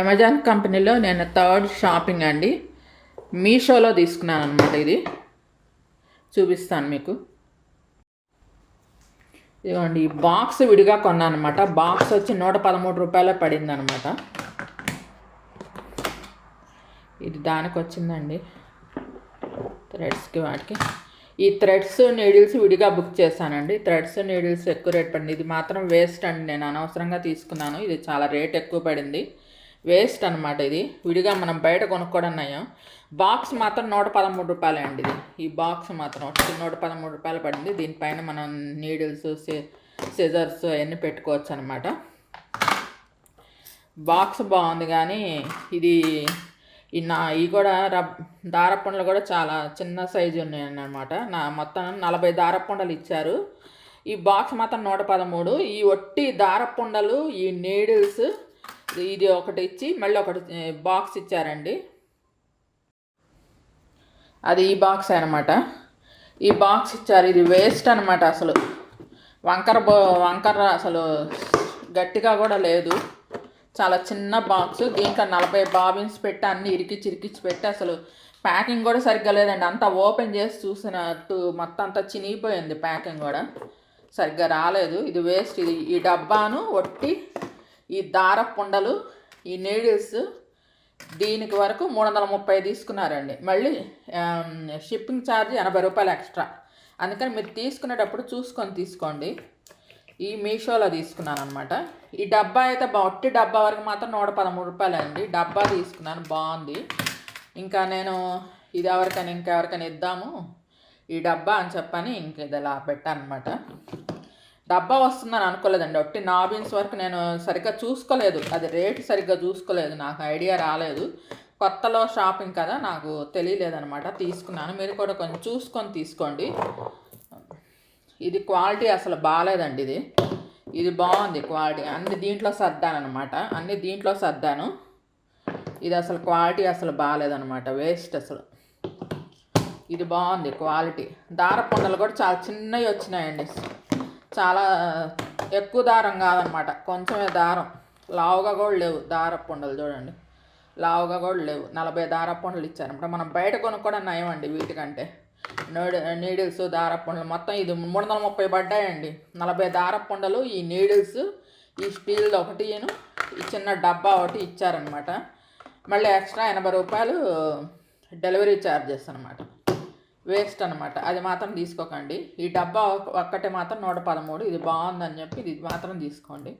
Amazon కంపెనీలో నేను third shopping అండి. మీషోలో తీసుకున్నాను అనమాట ఇది. చూపిస్తాను మీకు. ఇదిగోండి ఈ బాక్స్ విడిగా కొన్నాను అనమాట బాక్స్ వచ్చి నూట పదమూడు రూపాయలే పడింది అనమాట ఇది దానికి వచ్చిందండి. థ్రెడ్స్కి వాటికి. ఈ థ్రెడ్స్ నీడిల్స్ విడిగా బుక్ చేశానండి. థ్రెడ్స్ నీడిల్స్ ఎక్కువ రేట్ పడింది. ఇది మాత్రం వేస్ట్ అండి. నేను అనవసరంగా తీసుకున్నాను. ఇది చాలా రేట్ ఎక్కువ పడింది. వేస్ట్ అనమాట ఇది. విడిగా మనం బయట కొనుక్కోవడం బాక్స్ మాత్రం నూట పదమూడు రూపాయలే అండి ఇది. ఈ బాక్స్ మాత్రం వచ్చి నూట పదమూడు రూపాయలు పడింది. దీనిపైన మనం నీడిల్స్ సిజర్స్ అవన్నీ పెట్టుకోవచ్చు అనమాట బాక్స్ బాగుంది కానీ ఇది ఈ నా ఇవి కూడా రబ్ దారపుండలు కూడా చాలా చిన్న సైజు ఉన్నాయన్నమాట. నా మొత్తం నలభై దారపుండలు ఇచ్చారు. ఈ బాక్స్ మాత్రం నూట పదమూడు. ఈ ఒట్టి దారపుండలు ఈ నీడిల్స్ ఇది ఒకటి ఇచ్చి మళ్ళీ ఒకటి బాక్స్ ఇచ్చారండి. అది ఈ బాక్స్ అనమాట ఈ బాక్స్ ఇచ్చారు. ఇది వేస్ట్ అనమాట అసలు. వంకర వంకర అసలు గట్టిగా కూడా లేదు. చాలా చిన్న బాక్స్ దీంట్లో నలభై బాబిన్స్ పెట్టి అన్ని ఇరికిచ్చి ఇరికిచ్చి పెట్టి అసలు ప్యాకింగ్ కూడా సరిగ్గా లేదండి. అంతా ఓపెన్ చేసి చూసినట్టు మొత్తం అంతా చినిగిపోయింది ప్యాకింగ్ కూడా. సరిగ్గా రాలేదు. ఇది వేస్ట్ ఇది ఈ డబ్బాను ఒట్టి ఈ దార పుండలు ఈ నీడిల్స్ దీనికి వరకు మూడు వందల ముప్పై తీసుకున్నారండి. మళ్ళీ షిప్పింగ్ ఛార్జ్ ఎనభై రూపాయలు ఎక్స్ట్రా అందుకని మీరు తీసుకునేటప్పుడు చూసుకొని తీసుకోండి. ఈ మీషోలో తీసుకున్నాను అనమాట ఈ డబ్బా అయితే బట్టి డబ్బా వరకు మాత్రం నూట పదమూడు రూపాయలు అండి డబ్బా తీసుకున్నాను బాగుంది. ఇంకా నేను ఇది ఎవరికైనా ఇంకెవరికైనా ఇద్దాము. ఈ డబ్బా అని చెప్పని ఇంక ఇది ఇలా పెట్టాను అనమాట డబ్బా వస్తుందని అనుకోలేదండి. ఒట్టి నాబిన్స్ వరకు నేను సరిగ్గా చూసుకోలేదు. అది రేట్ సరిగ్గా చూసుకోలేదు. నాకు ఐడియా రాలేదు. కొత్తలో షాపింగ్ కదా నాకు తెలియలేదనమాట తీసుకున్నాను. మీరు కూడా కొంచెం చూసుకొని తీసుకోండి. ఇది క్వాలిటీ అసలు బాగాలేదండి ఇది. ఇది బాగుంది క్వాలిటీ. అన్ని దీంట్లో సర్దాను అనమాట అన్ని దీంట్లో సర్దాను. ఇది అసలు క్వాలిటీ అసలు బాగాలేదనమాట వేస్ట్ అసలు. ఇది బాగుంది క్వాలిటీ. దారపుండలు కూడా చాలా చిన్నవి వచ్చినాయండి. చాలా ఎక్కువ దారం కాదనమాట. కొంచెమే దారం. లావుగా కూడా లేవు దారపుండలు చూడండి. లావుగా కూడా లేవు. నలభై దారపుండలు ఇచ్చారనమాట మనం బయట కొనుక్కోవడం నయం అండి వీటికంటే. నోడి నీడిల్స్ దారపుండలు మొత్తం ఇది మూడు వందల ముప్పై పడ్డాయండి. నలభై దారపుండలు ఈ నీడిల్స్ ఈ స్టీల్ ఒకటి ఈ చిన్న డబ్బా ఒకటి ఇచ్చారనమాట. మళ్ళీ ఎక్స్ట్రా ఎనభై రూపాయలు డెలివరీ ఛార్జెస్ అనమాట. వేస్ట్ అనమాట అది మాత్రం తీసుకోకండి. ఈ డబ్బా ఒక్కటే మాత్రం నూట పదమూడు. ఇది బాగుందని చెప్పి ఇది మాత్రం తీసుకోండి.